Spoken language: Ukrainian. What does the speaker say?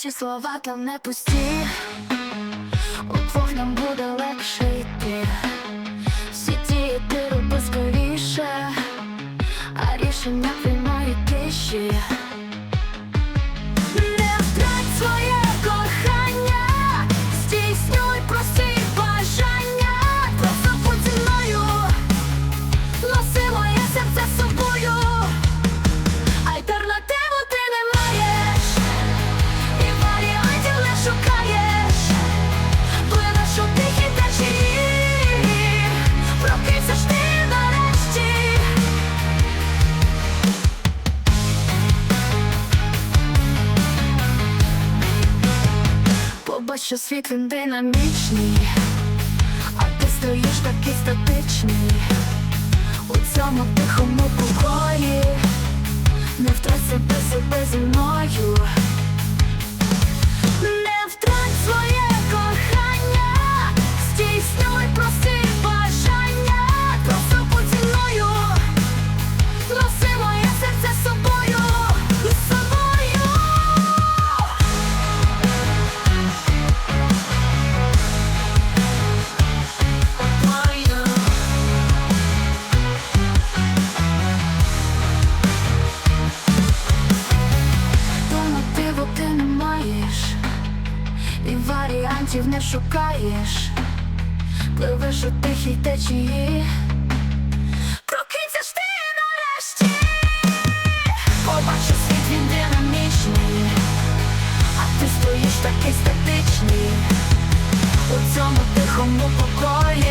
Ці слова там не пусті, удвох нам буде легше йти. Всі діяти роби скоріше, а рішення приймають тиші. Побач, що світ він динамічний, а ти стоїш такий статичний. У цьому тихому покої, не втрать себе себе зі мною, варіантів не шукаєш, пливеш у тихій течії, прокинься ти нарешті, побачив світ він а ти стоїш такий статичний. У цьому тихому покої.